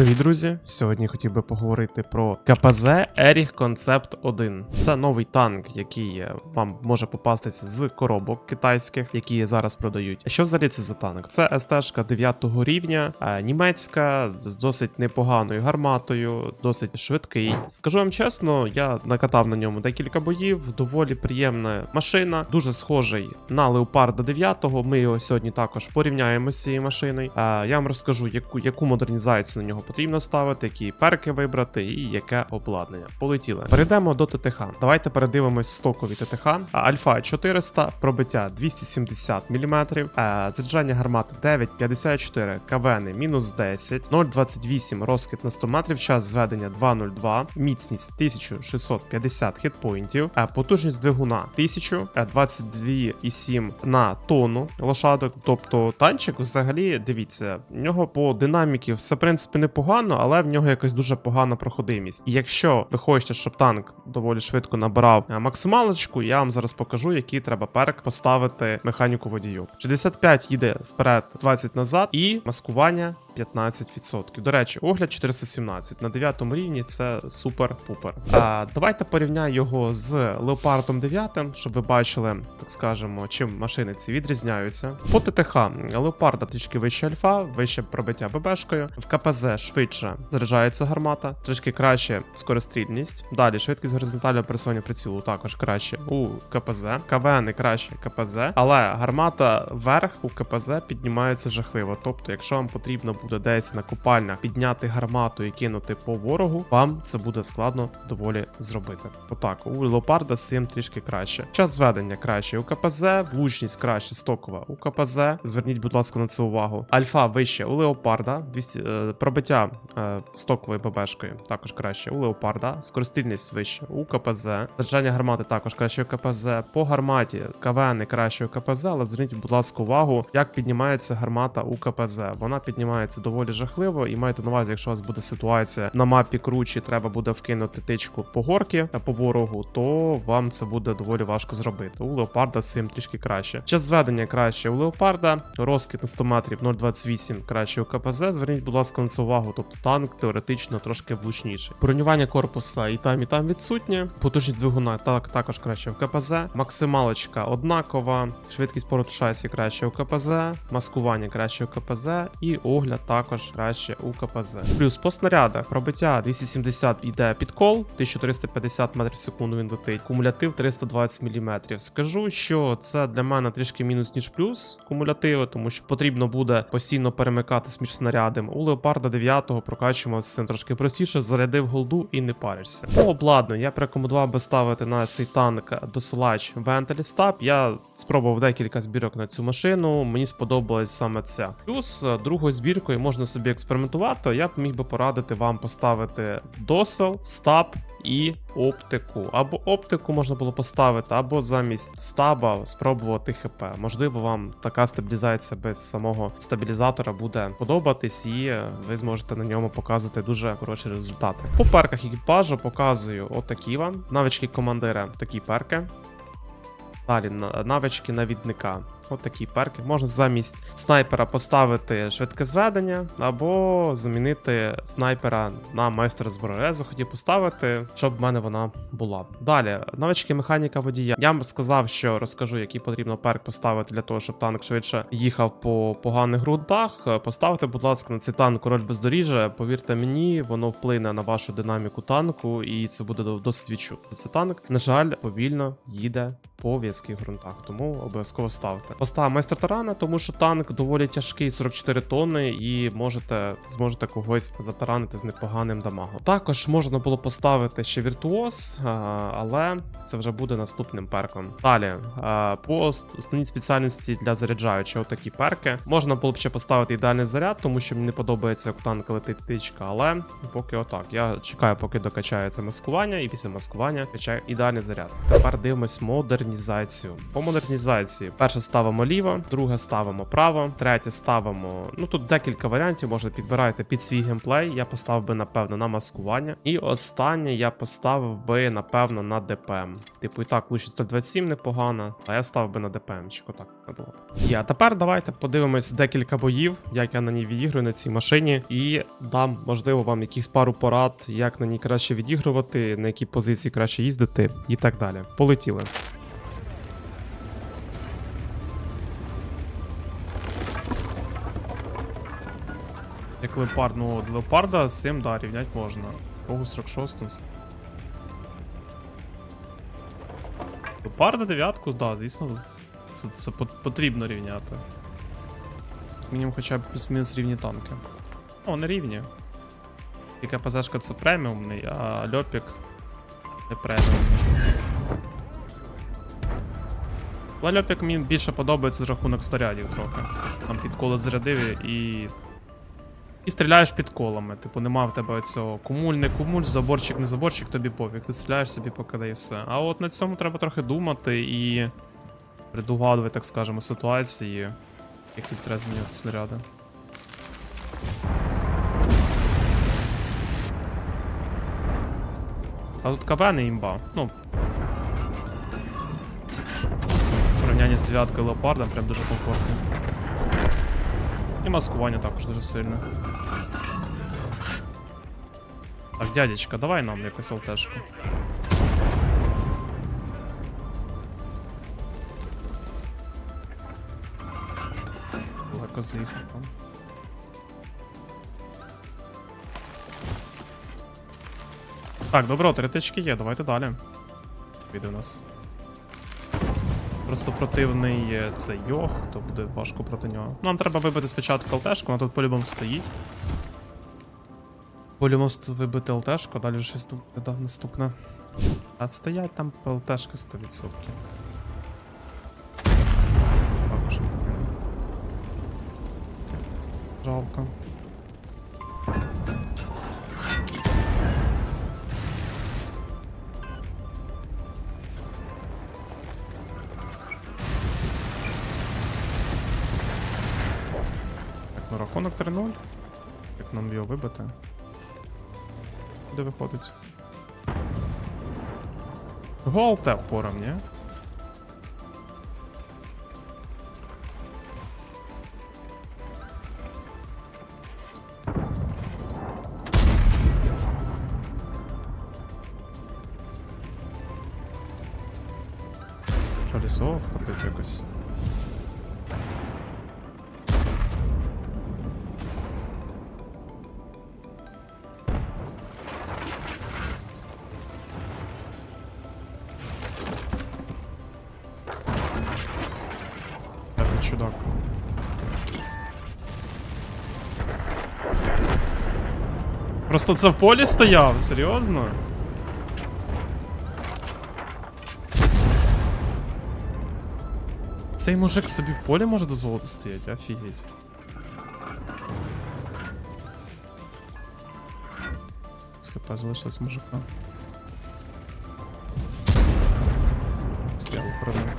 Привіт, друзі! Сьогодні хотів би поговорити про КПЗ Erich Concept 1. Це новий танк, який вам може попастися з коробок китайських, які зараз продають. Що взагалі це за танк? Це СТ 9 рівня, е, німецька з досить непоганою гарматою, досить швидкий. Скажу вам чесно, я накатав на ньому декілька боїв. Доволі приємна машина, дуже схожий на Леопарда 9. Ми його сьогодні також порівняємо з цією машиною. Е, Я вам розкажу, яку, яку модернізацію на нього потрібно ставити, які перки вибрати і яке обладнання. Полетіли. Перейдемо до ТТХ. Давайте передивимось стокові ТТХ. Альфа 400, пробиття 270 мм, заряджання гармати 9,54, КВН мінус 10, 0,28 розкид на 100 метрів, час зведення 2,02, міцність 1650 хітпоінтів, е, потужність двигуна 1000, е, 22,7 на тонну лошадок. Тобто танчик взагалі, дивіться, в нього по динаміки все в принципі непогано, але в нього якась дуже погана проходимість. І якщо ви хочете, щоб танк доволі швидко набирав е, максималочку, я вам зараз покажу, який треба перк поставити механіку водію. 65 їде вперед, 20 назад, і маскування 15%. До речі, огляд 417 на 9 рівні це супер-пупер. А, давайте порівняю його з Леопардом 9, щоб ви бачили, так скажемо, чим машини ці відрізняються. По ТТХ Леопарда трішки вище альфа, вище пробиття ББшкою. В КПЗ швидше заряджається гармата, трішки краще скорострільність. Далі швидкість горизонтального пересування прицілу також краще у КПЗ. КВН краще КПЗ, але гармата вверх у КПЗ піднімається жахливо. Тобто, якщо вам потрібно буде десь на купальнях підняти гармату і кинути по ворогу, вам це буде складно доволі зробити. Отак, у леопарда з цим трішки краще. Час зведення краще у КПЗ, влучність краще стокова у КПЗ. Зверніть, будь ласка, на це увагу. Альфа вище у леопарда, 200, е, пробиття е, стоковою ББшкою також краще у леопарда, скоростільність вище у КПЗ, заряджання гармати також краще у КПЗ. По гарматі КВН краще у КПЗ, але зверніть, будь ласка, увагу, як піднімається гармата у КПЗ. Вона піднімається доволі жахливо, і майте на увазі, якщо у вас буде ситуація на мапі кручі, треба буде вкинути тичку по горки по ворогу, то вам це буде доволі важко зробити. У леопарда з цим трішки краще. Час зведення краще у леопарда, розкид на 100 метрів 0,28 краще у КПЗ. Зверніть, будь ласка, на це увагу, тобто танк теоретично трошки влучніший. Бронювання корпуса і там, і там відсутнє. Потужність двигуна так також краще в КПЗ. Максималочка однакова, швидкість повороту шасі краще у КПЗ, маскування краще у КПЗ, і огляд також краще у КПЗ. Плюс по снарядах пробиття 270 йде під кол, 1350 метрів в секунду він летить. Кумулятив 320 мм. Скажу, що це для мене трішки мінус ніж плюс кумулятиви, тому що потрібно буде постійно перемикатись між снарядами. У Леопарда 9 прокачуємо з цим трошки простіше, зарядив голду і не паришся. По обладнанню я б рекомендував би ставити на цей танк досилач Ventilistap. Я спробував декілька збірок на цю машину. Мені сподобалась саме ця. Плюс е, другою збіркою можна собі експериментувати. Я б міг би порадити вам поставити досел, стаб і оптику. Або оптику можна було поставити, або замість стаба спробувати ХП. Можливо, вам така стабілізація без самого стабілізатора буде подобатись, і ви зможете на ньому показувати дуже хороші результати. По перках екіпажу показую отакі вам. Навички командира такі перки. Далі на- навички навідника. От такі перки. Можна замість снайпера поставити швидке зведення, або замінити снайпера на майстра зброї. Я захотів поставити, щоб в мене вона була. Далі, навички механіка водія. Я вам сказав, що розкажу, який потрібно перк поставити для того, щоб танк швидше їхав по поганих ґрунтах. Поставте, будь ласка, на цей танк король бездоріжжя. Повірте мені, воно вплине на вашу динаміку танку, і це буде досить відчутно. Це танк, на жаль, повільно їде по в'язких ґрунтах, тому обов'язково ставте. Постав майстер тарана, тому що танк доволі тяжкий, 44 тонни, і можете зможете когось затаранити з непоганим дамагом. Також можна було поставити ще віртуоз, але це вже буде наступним перком. Далі по основній спеціальності для заряджаючого такі перки. Можна було б ще поставити ідеальний заряд, тому що мені не подобається, як у танка летить тичка, але поки отак. Я чекаю, поки докачається маскування, і після маскування качаю ідеальний заряд. Тепер дивимось модернізацію. По модернізації перша ставимо ліво, друге ставимо право, третє ставимо. Ну тут декілька варіантів, можна підбирати під свій геймплей. Я поставив би, напевно, на маскування. І останнє я поставив би, напевно, на ДПМ. Типу, і так, лучше 127 непогано, а я ставив би на ДПМчику, так не було. Є, а тепер давайте подивимось декілька боїв, як я на ній відіграю на цій машині, і дам, можливо, вам якісь пару порад, як на ній краще відігрувати, на які позиції краще їздити і так далі. Полетіли. Як леопард, ну леопарда з цим да, рівнять можна. Кого 46 Леопарда дев'ятку, да, звісно. Це, це потрібно рівняти. Мінімум хоча б плюс-мінус рівні танки. О, не рівні. І КПЗшка це преміумний, а льопік не преміумний. Але льопік мені більше подобається з рахунок снарядів трохи. Там під коло зарядив і. І стріляєш під колами. Типу, нема в тебе цього кумуль, не кумуль, заборчик, не заборчик, тобі пофіг. Ти стріляєш собі поки да і все. А от на цьому треба трохи думати і предугадувати, так скажемо, ситуації, як тут треба змінювати снаряди. А тут КВ не імба. Ну. В порівнянні з дев'яткою леопардом прям дуже комфортно. І маскування також дуже сильне. Так, дядечка, давай нам якусь ЛТшку. Далеко заїхав там. Так, добро, три тички є, давайте далі. Піде у нас. Просто противний е, це йог, то буде важко проти нього. Нам треба вибити спочатку ЛТшку, вона тут по-любому стоїть. По-любому вибити ЛТшку, далі вже щось да, наступне. А стоять там ЛТшка 100%. Жалко. Рахунок 3-0. Як нам його вибити? Де виходить? Гол те пором, ні? А ти чудак. Просто це в полі стояв, серйозно? Цей мужик собі в полі може дозволити стояти, офігеть. З хп залишилось мужика. Стріл пробив.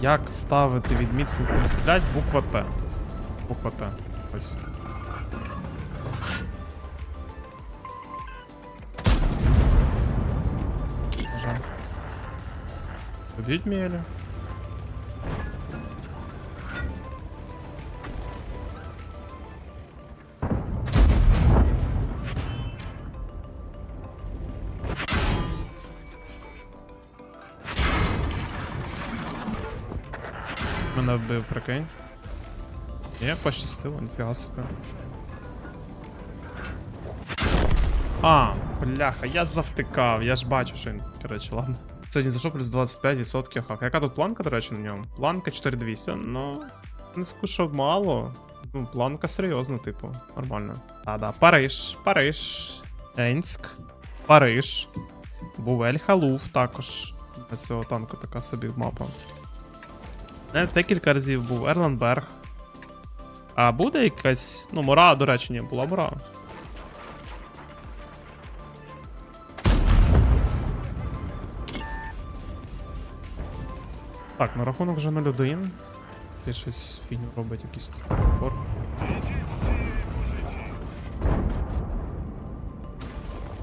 Як ставити відмітку «Стрілять» буква Т. Буква Т. Ось. Поб'ють Міелі. Мене вбив, прикинь. Є, пощастило, ніфіга собі. А, бляха, я завтикав, я ж бачу, що він. Коротше, ладно. Сьогодні зайшов плюс 25% хак. Яка тут планка, до речі, на ньому? Планка 4200, ну. Не скушав мало. Ну, планка серйозна, типу, нормально. А, да, Париж, Париж, Енськ, Париж. Був Ель Халуф також. На цього танку така собі мапа. Не, декілька разів був Ерланберг. А буде якась. Ну, мора, до речі, ні, була мора. Так, на рахунок вже 0-1. Ти щось фігню робить якийсь топор.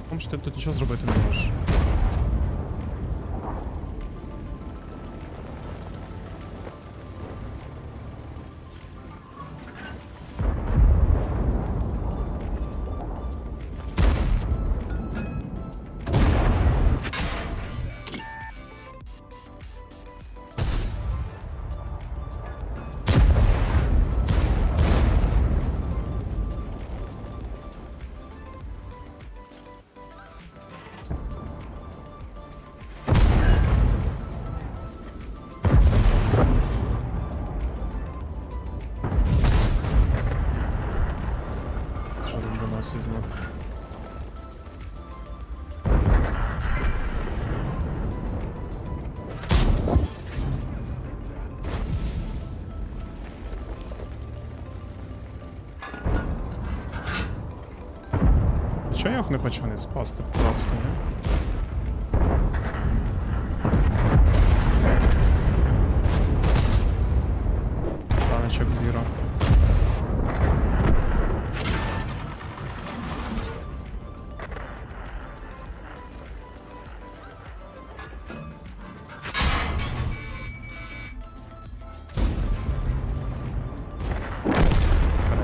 Тому що ти тут нічого зробити не можеш. Чого я не хочу вниз спасти, будь ласка, ні? Таночок зіро.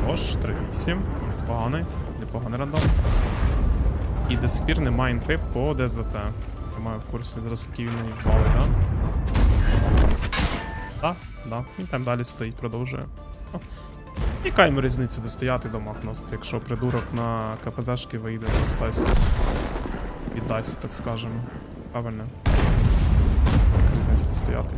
Хорош, 3-8. Непоганий. Непоганий рандом. І до сих пір немає інфи по ДЗТ. Я маю в курсі зараз які він бали, да? Так, да. Він там далі стоїть, продовжує. О. Яка йому різниця, де стояти дома носити, якщо придурок на КПЗшки вийде, то дасть віддасть, так скажемо. Правильно. Різниця де стояти.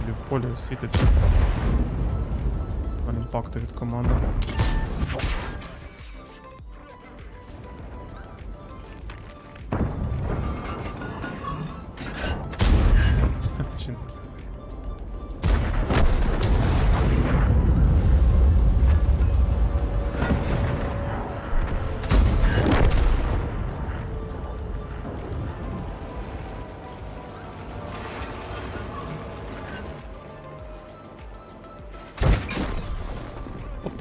Собі в полі світиться. Імпакту від команди.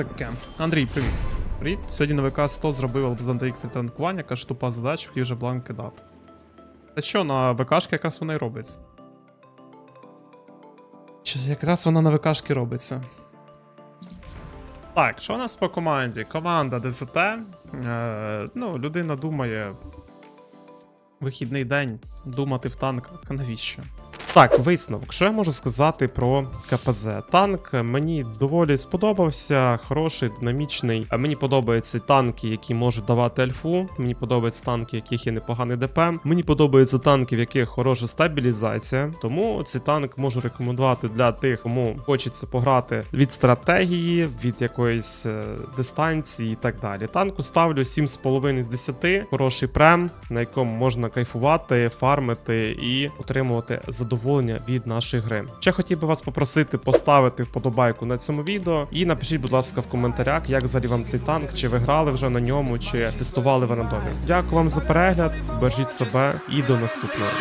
Таке. Андрій, привіт. Привіт. Сьогодні на ВК 100 зробив з NTX танкування, каже тупа задача, їй вже бланк кидати. Та що, на ВКшки якраз вона і робиться. Чи якраз вона на ВКшки робиться. Так, що у нас по команді? Команда ДЗТ. Е, ну, людина думає. Вихідний день думати в танках. Навіщо? Так, висновок. Що я можу сказати про КПЗ? Танк мені доволі сподобався, хороший, динамічний. Мені подобаються танки, які можуть давати альфу. Мені подобаються танки, яких є непоганий ДП. Мені подобаються танки, в яких хороша стабілізація. Тому цей танк можу рекомендувати для тих, кому хочеться пограти від стратегії, від якоїсь е, дистанції і так далі. Танку ставлю 7,5 з 10. Хороший прем, на якому можна кайфувати, фармити і отримувати задоволення від нашої гри. Ще хотів би вас попросити поставити вподобайку на цьому відео і напишіть, будь ласка, в коментарях, як взагалі вам цей танк, чи ви грали вже на ньому, чи тестували в рандомі. Дякую вам за перегляд, бережіть себе і до наступного.